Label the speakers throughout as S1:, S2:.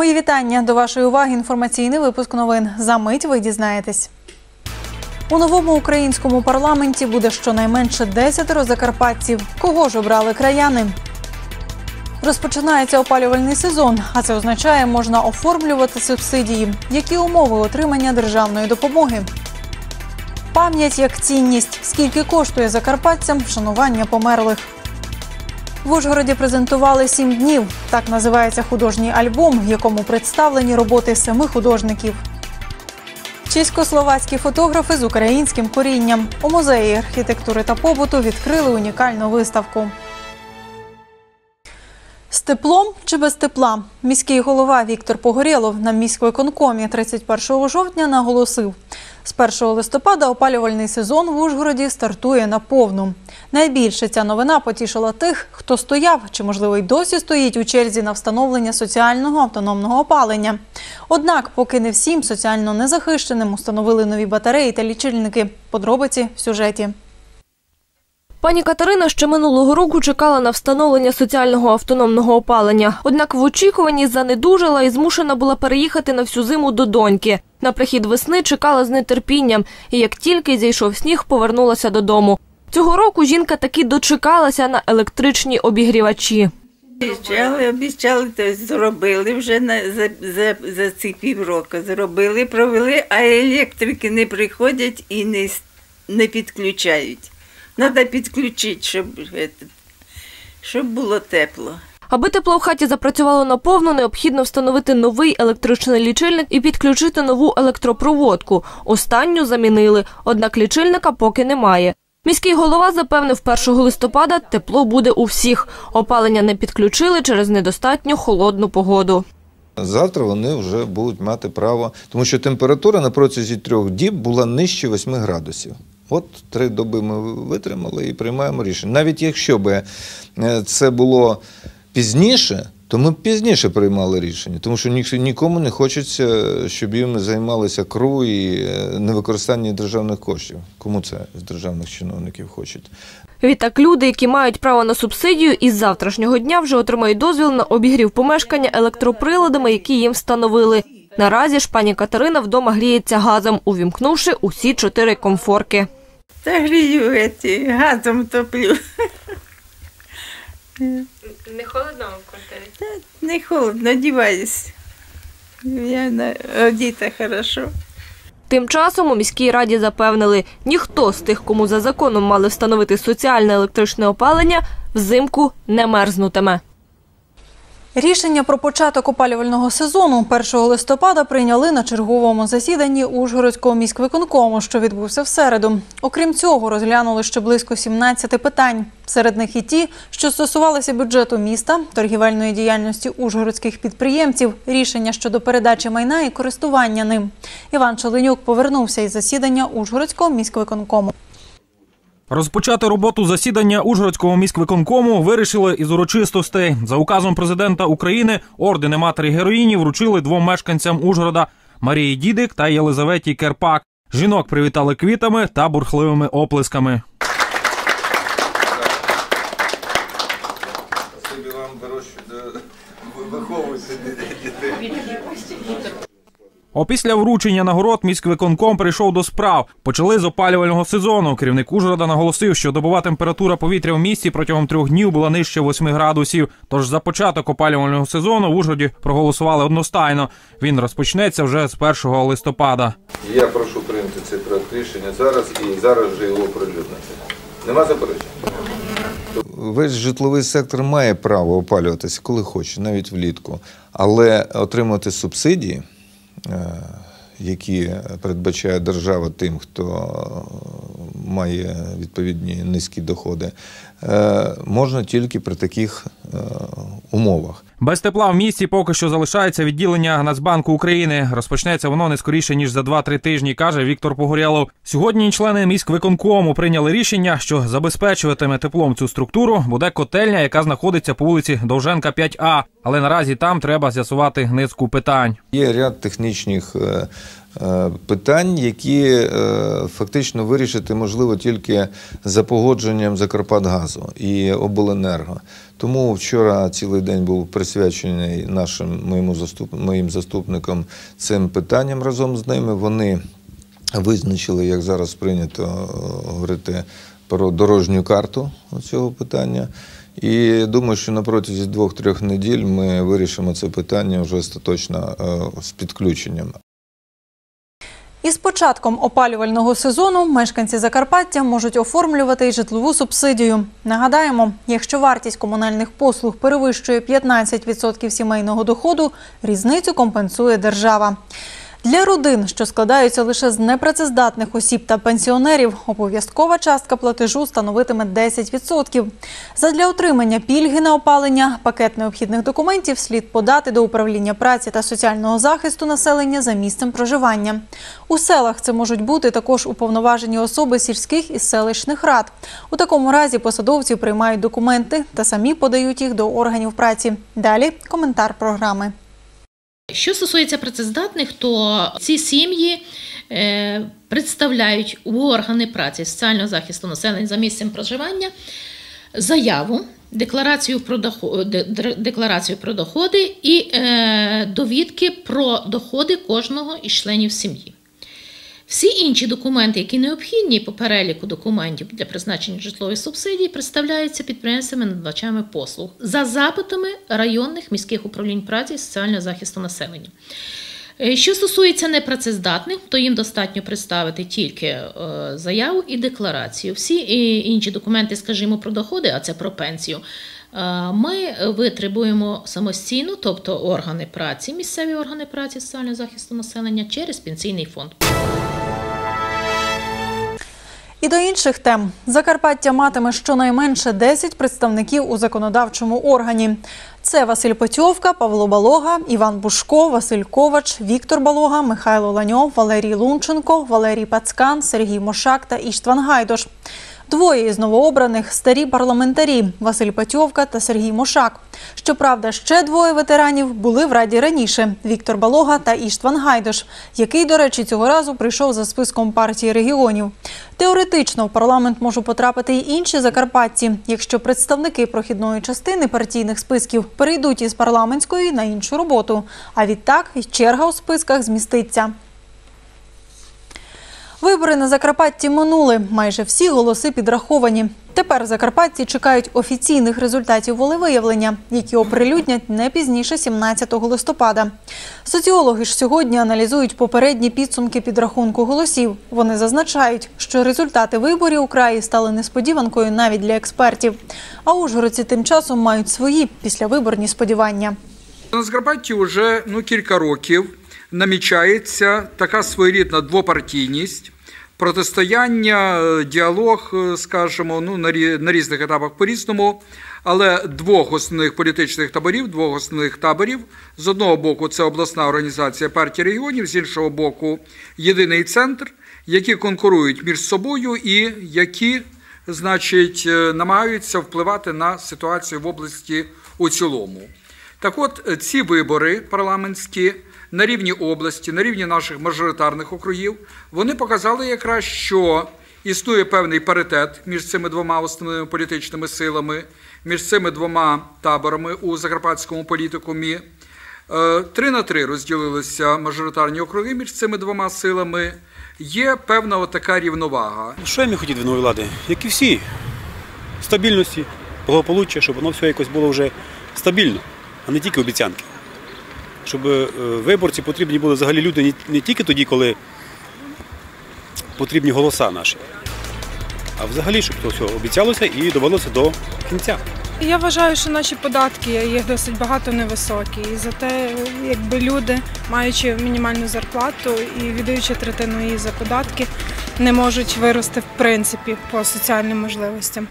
S1: Мої вітання до вашої уваги. Інформаційний випуск новин. За мить ви дізнаєтесь. У новому українському парламенті буде щонайменше десятеро закарпатців. Кого ж обрали краяни? Розпочинається опалювальний сезон, а це означає, можна оформлювати субсидії. Які умови отримання державної допомоги? Пам'ять як цінність. Скільки коштує закарпатцям вшанування померлих? В Ужгороді презентували сім днів. Так називається художній альбом, в якому представлені роботи семи художників. Чеськословацькі фотографи з українським корінням у музеї архітектури та побуту відкрили унікальну виставку. З теплом чи без тепла міський голова Віктор Погорєлов на міськвиконкомі 31 жовтня наголосив, з 1 листопада опалювальний сезон в Ужгороді стартує наповну. Найбільше ця новина потішила тих, хто стояв чи, можливо, й досі стоїть у черзі на встановлення соціального автономного опалення. Однак, поки не всім соціально незахищеним установили нові батареї та лічильники. Подробиці в сюжеті.
S2: Пані Катерина ще минулого року чекала на встановлення соціального автономного опалення. Однак в очікуванні занедужала і змушена була переїхати на всю зиму до доньки. На прихід весни чекала з нетерпінням, і як тільки зійшов сніг, повернулася додому. Цього року жінка таки дочекалася на електричні обігрівачі.
S3: Обіцяли, обіцяли, то зробили вже на, за, за, за ці півроку. Зробили, провели, а електрики не приходять і не, не підключають. Треба підключити, щоб, щоб було тепло.
S2: Аби тепло в хаті запрацювало наповну, необхідно встановити новий електричний лічильник і підключити нову електропроводку. Останню замінили, однак лічильника поки немає. Міський голова запевнив, 1 листопада тепло буде у всіх. Опалення не підключили через недостатньо холодну погоду.
S4: Завтра вони вже будуть мати право, тому що температура на протязі трьох діб була нижче 8 градусів. От три доби ми витримали і приймаємо рішення. Навіть якщо б е, це було пізніше, то ми б пізніше приймали рішення, тому що нікому не хочеться, щоб їм займалися КРУ і е, невикористання державних коштів. Кому це з державних чиновників хочуть?
S2: Відтак люди, які мають право на субсидію, із завтрашнього дня вже отримають дозвіл на обігрів помешкання електроприладами, які їм встановили. Наразі ж пані Катерина вдома гріється газом, увімкнувши усі чотири комфорки.
S3: Та грію еті, газом топлю.
S2: Не холодно в квартирі?
S3: Не холодно, одіваюсь. Я на- одіта хорошо.
S2: Тим часом у міській раді запевнили, ніхто з тих, кому за законом мали встановити соціальне електричне опалення, взимку не мерзнутиме.
S1: Рішення про початок опалювального сезону 1 листопада прийняли на черговому засіданні Ужгородського міськвиконкому, що відбувся в середу. Окрім цього, розглянули ще близько 17 питань. Серед них і ті, що стосувалися бюджету міста, торгівельної діяльності ужгородських підприємців, рішення щодо передачі майна і користування ним. Іван Чоленюк повернувся із засідання Ужгородського міськвиконкому.
S5: Розпочати роботу засідання Ужгородського міськвиконкому вирішили із урочистостей. За указом президента України ордени матері героїні вручили двом мешканцям Ужгорода Марії Дідик та Єлизаветі Керпак. Жінок привітали квітами та бурхливими оплесками.
S4: Спасибі вам виховуйте дітей.
S5: Опісля вручення нагород міськвиконком прийшов до справ. Почали з опалювального сезону. Керівник Ужгорода наголосив, що добова температура повітря в місті протягом трьох днів була нижче 8 градусів. Тож за початок опалювального сезону в Ужгороді проголосували одностайно. Він розпочнеться вже з 1 листопада.
S4: Я прошу прийняти цей проект рішення зараз і зараз вже його оприлюднити. Нема заперечень? Весь житловий сектор має право опалюватися, коли хоче, навіть влітку. Але отримати субсидії, які передбачає держава тим, хто має відповідні низькі доходи, е, можна тільки при таких е, умовах.
S5: Без тепла в місті поки що залишається відділення Нацбанку України. Розпочнеться воно не скоріше ніж за 2-3 тижні, каже Віктор Погорєлов. Сьогодні члени міськвиконкому прийняли рішення, що забезпечуватиме теплом цю структуру буде котельня, яка знаходиться по вулиці Довженка 5А. Але наразі там треба з'ясувати низку питань.
S4: Є ряд технічних е, питань, які е, фактично вирішити можливо тільки за погодженням Закарпатгазу і обленерго. Тому вчора цілий день був присвячений нашим моєму заступ, моїм заступникам цим питанням разом з ними. Вони визначили, як зараз прийнято е, говорити, про дорожню карту цього питання. І думаю, що на протязі двох-трьох неділь ми вирішимо це питання вже остаточно е, з підключенням.
S1: Із початком опалювального сезону мешканці Закарпаття можуть оформлювати й житлову субсидію. Нагадаємо, якщо вартість комунальних послуг перевищує 15% сімейного доходу, різницю компенсує держава. Для родин, що складаються лише з непрацездатних осіб та пенсіонерів, обов'язкова частка платежу становитиме 10%. Задля отримання пільги на опалення пакет необхідних документів слід подати до управління праці та соціального захисту населення за місцем проживання. У селах це можуть бути також уповноважені особи сільських і селищних рад. У такому разі посадовці приймають документи та самі подають їх до органів праці. Далі коментар програми.
S6: Що стосується працездатних, то ці сім'ї е, представляють у органи праці соціального захисту населення за місцем проживання заяву, декларацію про доходи, декларацію про доходи і е, довідки про доходи кожного із членів сім'ї. Всі інші документи, які необхідні по переліку документів для призначення житлової субсидії, представляються підприємцями надавачами послуг за запитами районних міських управлінь праці і соціального захисту населення. Е, Що стосується непрацездатних, то їм достатньо представити тільки е, заяву і декларацію. Всі е, інші документи, скажімо, про доходи, а це про пенсію. Ми витребуємо самостійно, тобто органи праці, місцеві органи праці соціального захисту населення через пенсійний фонд.
S1: І до інших тем Закарпаття матиме щонайменше 10 представників у законодавчому органі. Це Василь Петьовка, Павло Балога, Іван Бушко, Василь Ковач, Віктор Балога, Михайло Ланьов, Валерій Лунченко, Валерій Пацкан, Сергій Мошак та Іштван Гайдош. Двоє із новообраних старі парламентарі Василь Петьовка та Сергій Мошак. Щоправда, ще двоє ветеранів були в раді раніше: Віктор Балога та Іштван Гайдош, який, до речі, цього разу прийшов за списком партії регіонів. Теоретично в парламент можуть потрапити й інші закарпатці, якщо представники прохідної частини партійних списків перейдуть із парламентської на іншу роботу. А відтак черга у списках зміститься. Вибори на Закарпатті минули. Майже всі голоси підраховані. Тепер закарпатці чекають офіційних результатів волевиявлення, які оприлюднять не пізніше 17 листопада. Соціологи ж сьогодні аналізують попередні підсумки підрахунку голосів. Вони зазначають, що результати виборів у краї стали несподіванкою навіть для експертів. А ужгородці тим часом мають свої післявиборні сподівання.
S7: На Закарпатті вже ну, кілька років намічається така своєрідна двопартійність, протистояння, е, діалог, е, скажімо, ну, на, рі- на різних етапах по-різному, але двох основних політичних таборів, двох основних таборів. З одного боку, це обласна організація партії регіонів, з іншого боку, єдиний центр, які конкурують між собою і які, значить, е, намагаються впливати на ситуацію в області у цілому. Так от ці вибори парламентські на рівні області, на рівні наших мажоритарних округів, вони показали якраз, що існує певний паритет між цими двома основними політичними силами, між цими двома таборами у закарпатському політикумі. Е, Три на три розділилися мажоритарні округи між цими двома силами. Є певна така рівновага.
S8: Що я міг хотіти від нової влади? Як і всі. Стабільності, благополуччя, щоб воно все якось було вже стабільно, а не тільки обіцянки. Щоб е, виборці потрібні були взагалі люди не- тільки тоді, коли потрібні голоса наші, а взагалі, щоб то обіцялося і довелося до кінця.
S9: Я вважаю, що наші податки їх досить багато невисокі. І зате, якби люди, маючи мінімальну зарплату і віддаючи третину її за податки, не можуть вирости в принципі по соціальним можливостям.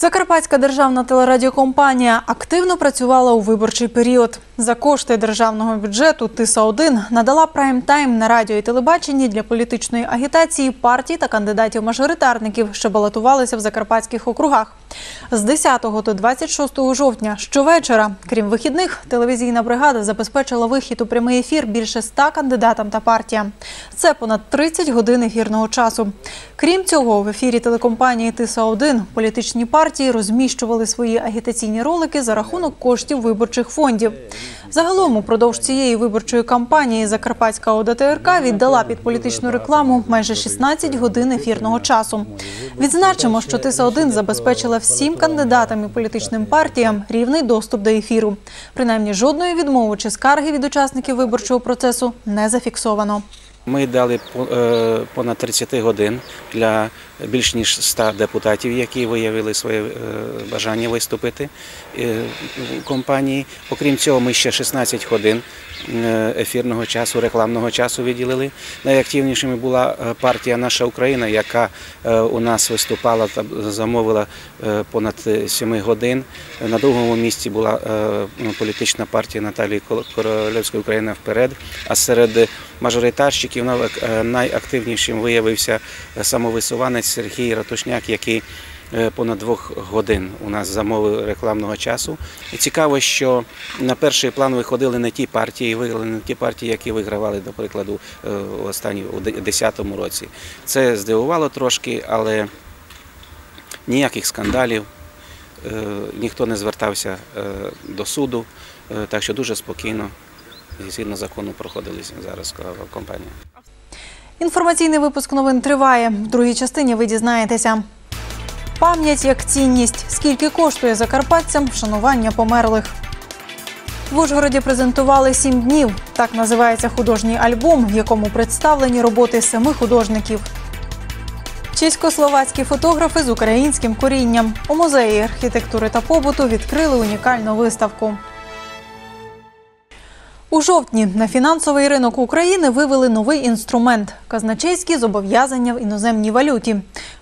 S1: Закарпатська державна телерадіокомпанія активно працювала у виборчий період. За кошти державного бюджету Тиса 1 надала прайм-тайм на радіо і телебаченні для політичної агітації партій та кандидатів-мажоритарників, що балотувалися в закарпатських округах. З 10 до 26 жовтня щовечора, крім вихідних, телевізійна бригада забезпечила вихід у прямий ефір більше 100 кандидатам та партіям. Це понад 30 годин ефірного часу. Крім цього, в ефірі телекомпанії Тиса 1 політичні партії розміщували свої агітаційні ролики за рахунок коштів виборчих фондів. Загалом, упродовж цієї виборчої кампанії Закарпатська ОДТРК віддала під політичну рекламу майже 16 годин ефірного часу. Відзначимо, що Тиса 1 забезпечила всім кандидатам і політичним партіям рівний доступ до ефіру. Принаймні жодної відмови чи скарги від учасників виборчого процесу не зафіксовано.
S10: Ми дали е, понад 30 годин для більш ніж 100 депутатів, які виявили своє е, бажання виступити е, в компанії. Окрім цього, ми ще 16 годин е, ефірного часу, рекламного часу виділили. Найактивнішими була партія Наша Україна, яка у нас виступала та замовила понад 7 годин. На другому місці була ну, політична партія Наталії Корольовської України вперед. А серед мажоритарщиків е, найактивнішим виявився самовисуванець Сергій Ратушняк, який е, понад двох годин у нас замовив рекламного часу. І цікаво, що на перший план виходили не ті партії, виграли не ті партії, які вигравали, до прикладу, е, останні у 2010 році. Це здивувало трошки, але ніяких скандалів, е, ніхто не звертався до суду, так що дуже спокійно згідно закону проходили зараз компанія.
S1: Інформаційний випуск новин триває. В другій частині ви дізнаєтеся. Пам'ять як цінність. Скільки коштує закарпатцям вшанування померлих? В Ужгороді презентували сім днів. Так називається художній альбом, в якому представлені роботи семи художників. Чеськословацькі фотографи з українським корінням у музеї архітектури та побуту відкрили унікальну виставку. У жовтні на фінансовий ринок України вивели новий інструмент казначейські зобов'язання в іноземній валюті.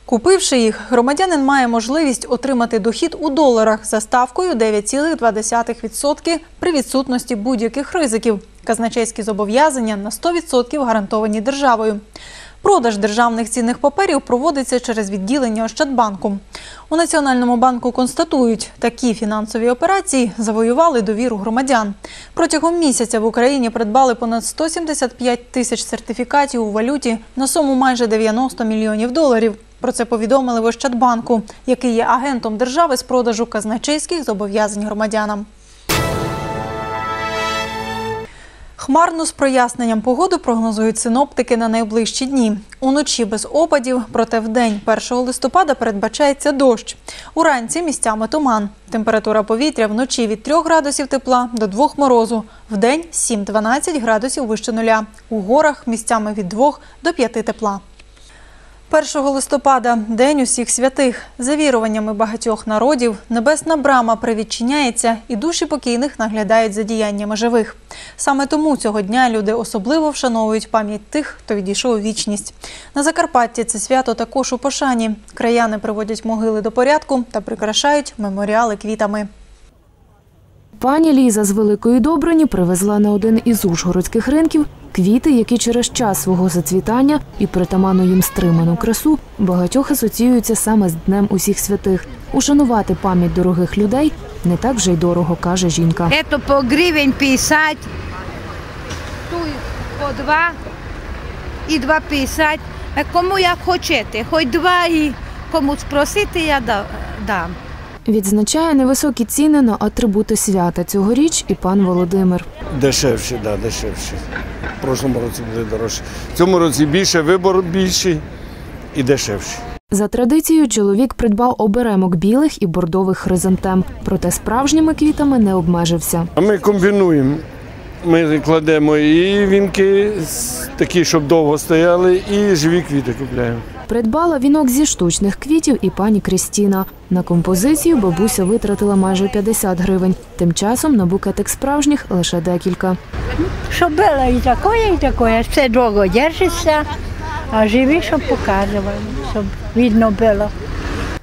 S1: Купивши їх, громадянин має можливість отримати дохід у доларах за ставкою 9,2% при відсутності будь-яких ризиків. Казначейські зобов'язання на 100% гарантовані державою. Продаж державних цінних паперів проводиться через відділення Ощадбанку. У Національному банку констатують, такі фінансові операції завоювали довіру громадян. Протягом місяця в Україні придбали понад 175 тисяч сертифікатів у валюті на суму майже 90 мільйонів доларів. Про це повідомили в Ощадбанку, який є агентом держави з продажу казначейських зобов'язань громадянам. Хмарно з проясненням погоди прогнозують синоптики на найближчі дні. Уночі без опадів, проте в день 1 листопада передбачається дощ. Уранці місцями туман. Температура повітря вночі від 3 градусів тепла до 2 морозу. в день 7-12 градусів вище нуля. У горах місцями від 2 до 5 тепла. 1 листопада – День усіх святих. За віруваннями багатьох народів, небесна брама привідчиняється і душі покійних наглядають за діяннями живих. Саме тому цього дня люди особливо вшановують пам'ять тих, хто відійшов у вічність. На Закарпатті це свято також у пошані. Краяни приводять могили до порядку та прикрашають меморіали квітами.
S11: Пані Ліза з Великої Добрині привезла на один із ужгородських ринків квіти, які через час свого зацвітання і притаманну їм стриману красу багатьох асоціюються саме з Днем усіх святих. Ушанувати пам'ять дорогих людей не так вже й дорого, каже жінка.
S12: Ето по гривень 50, тут по 2 і 2,50. А Кому як хочете, хоч два і комусь просити, я да- дам.
S11: Відзначає невисокі ціни на атрибути свята цьогоріч і пан Володимир.
S13: Дешевші, да, дешевші. В прошлому році були дорожчі. В цьому році більше, вибор більший і дешевші.
S11: За традицією, чоловік придбав оберемок білих і бордових хризантем, проте справжніми квітами не обмежився.
S13: А ми комбінуємо. Ми кладемо і вінки такі, щоб довго стояли, і живі квіти купляємо.
S11: Придбала вінок зі штучних квітів і пані Крістіна. На композицію бабуся витратила майже 50 гривень. Тим часом на букетик справжніх лише декілька.
S14: Щоб було і таке, і таке. Все довго держиться, а живі, щоб показували, щоб видно було.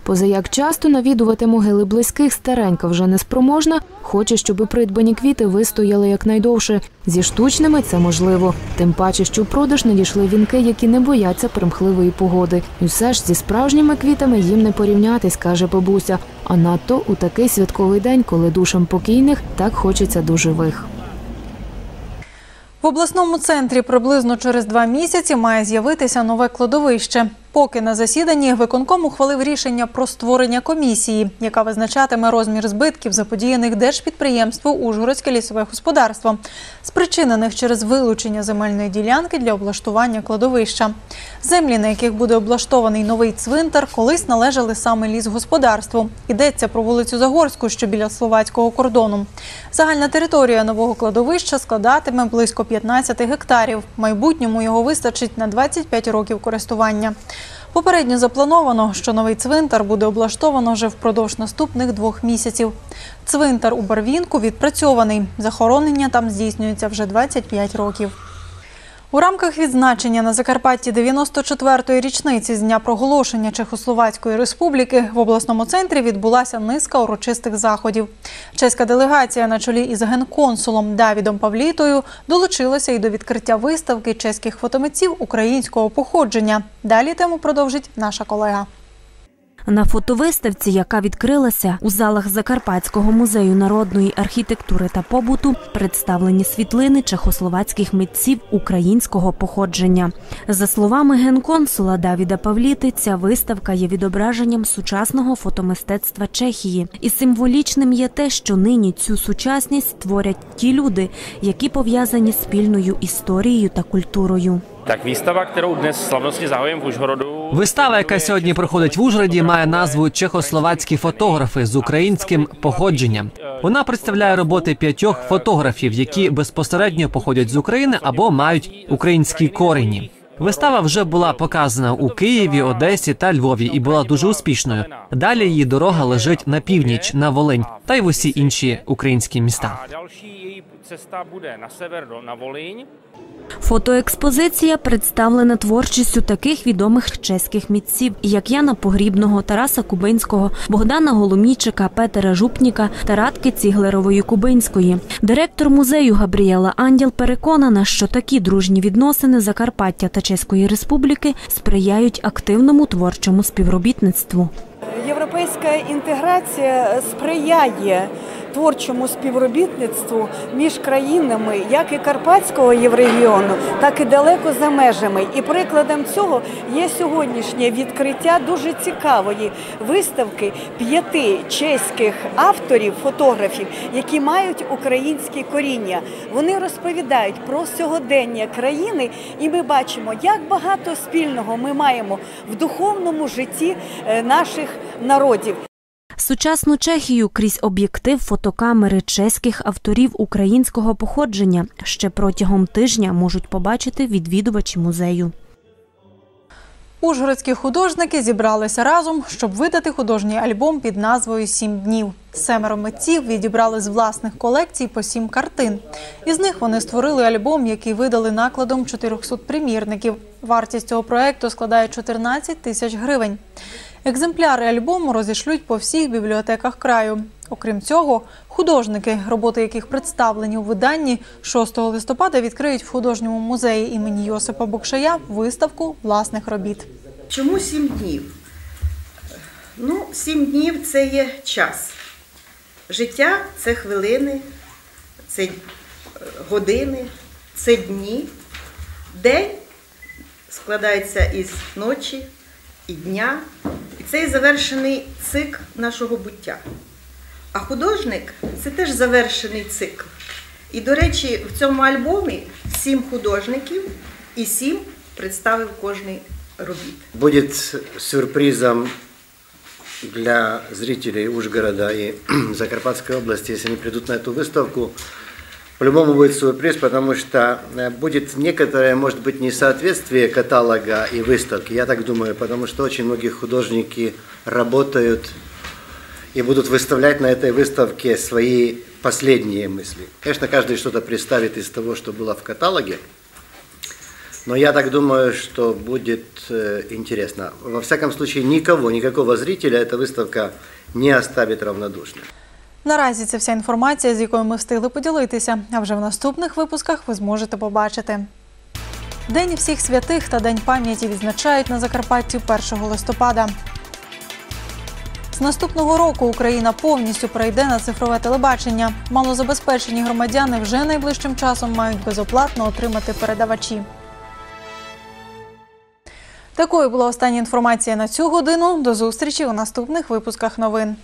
S11: Позаяк часто навідувати могили близьких старенька вже неспроможна, хоче, щоб придбані квіти вистояли якнайдовше. Зі штучними це можливо. Тим паче, що в продаж надійшли вінки, які не бояться примхливої погоди. І все ж зі справжніми квітами їм не порівнятись, каже бабуся. А надто у такий святковий день, коли душам покійних так хочеться до живих.
S1: В обласному центрі приблизно через два місяці має з'явитися нове кладовище. Поки на засіданні виконком ухвалив рішення про створення комісії, яка визначатиме розмір збитків, заподіяних держпідприємству Ужгородське лісове господарство, спричинених через вилучення земельної ділянки для облаштування кладовища. Землі, на яких буде облаштований новий цвинтар, колись належали саме лісгосподарству. Йдеться про вулицю Загорську, що біля словацького кордону. Загальна територія нового кладовища складатиме близько 15 гектарів. В майбутньому його вистачить на 25 років користування. Попередньо заплановано, що новий цвинтар буде облаштовано вже впродовж наступних двох місяців. Цвинтар у Барвінку відпрацьований. Захоронення там здійснюється вже 25 років. У рамках відзначення на Закарпатті 94-ї річниці з дня проголошення Чехословацької республіки в обласному центрі відбулася низка урочистих заходів. Чеська делегація на чолі із генконсулом Давідом Павлітою долучилася і до відкриття виставки чеських фотомитців українського походження. Далі тему продовжить наша колега.
S15: На фотовиставці, яка відкрилася у залах Закарпатського музею народної архітектури та побуту, представлені світлини чехословацьких митців українського походження. За словами генконсула Давіда Павліти, ця виставка є відображенням сучасного фотомистецтва Чехії, і символічним є те, що нині цю сучасність творять ті люди, які пов'язані спільною історією та культурою.
S16: Так výstava, kterou dnes slavnostně zahajujeme v Užhorodu,
S17: Вистава, яка сьогодні проходить в Ужгороді, має назву Чехословацькі фотографи з українським походженням. Вона представляє роботи п'ятьох фотографів, які безпосередньо походять з України або мають українські корені. Вистава вже була показана у Києві, Одесі та Львові і була дуже успішною. Далі її дорога лежить на північ, на Волинь та й в усі інші українські міста.
S16: další její cesta bude na sever do, na Volíň.
S15: Фотоекспозиція представлена творчістю таких відомих чеських митців, як Яна Погрібного, Тараса Кубинського, Богдана Голомійчика, Петера Жупніка та Радки Ціглерової Кубинської. Директор музею Габріела Анділ переконана, що такі дружні відносини Закарпаття та Чеської Республіки сприяють активному творчому співробітництву.
S18: Європейська інтеграція сприяє творчому співробітництву між країнами, як і Карпатського єврегіону, так і далеко за межами. І прикладом цього є сьогоднішнє відкриття дуже цікавої виставки п'яти чеських авторів, фотографів, які мають українське коріння. Вони розповідають про сьогодення країни, і ми бачимо, як багато спільного ми маємо в духовному житті е, наших народів.
S15: Сучасну Чехію крізь об'єктив фотокамери чеських авторів українського походження ще протягом тижня можуть побачити відвідувачі музею.
S1: Ужгородські художники зібралися разом, щоб видати художній альбом під назвою Сім днів. Семеро митців відібрали з власних колекцій по сім картин. Із них вони створили альбом, який видали накладом 400 примірників. Вартість цього проекту складає 14 тисяч гривень. Екземпляри альбому розішлють по всіх бібліотеках краю. Окрім цього, художники, роботи яких представлені у виданні 6 листопада відкриють в художньому музеї імені Йосипа Бокшая виставку власних робіт.
S19: Чому сім днів? Ну, сім днів це є час. Життя це хвилини, це години, це дні. День складається із ночі і дня. І це є завершений цикл нашого буття. А художник це теж завершений цикл. І, до речі, в цьому альбомі сім художників і сім представив кожний робіт.
S20: Будет сюрпризом для зрителей Ужгорода и Закарпатской области, если они придут на эту выставку. По-любому будет сюрприз, потому что э, будет некоторое, может быть, несоответствие каталога и выставки. Я так думаю, потому что очень многие художники работают и будут выставлять на этой выставке свои последние мысли. Конечно, каждый что-то представит из того, что было в каталоге, Но я так думаю, что будет э, интересно. Во всяком случае, никого, никакого зрителя эта выставка не оставит равнодушным.
S1: Наразі це вся інформація, з якою ми встигли поділитися. А вже в наступних випусках ви зможете побачити. День всіх святих та День пам'яті відзначають на Закарпатті 1 листопада. З наступного року Україна повністю перейде на цифрове телебачення. Малозабезпечені громадяни вже найближчим часом мають безоплатно отримати передавачі. Такою була остання інформація на цю годину. До зустрічі у наступних випусках новин.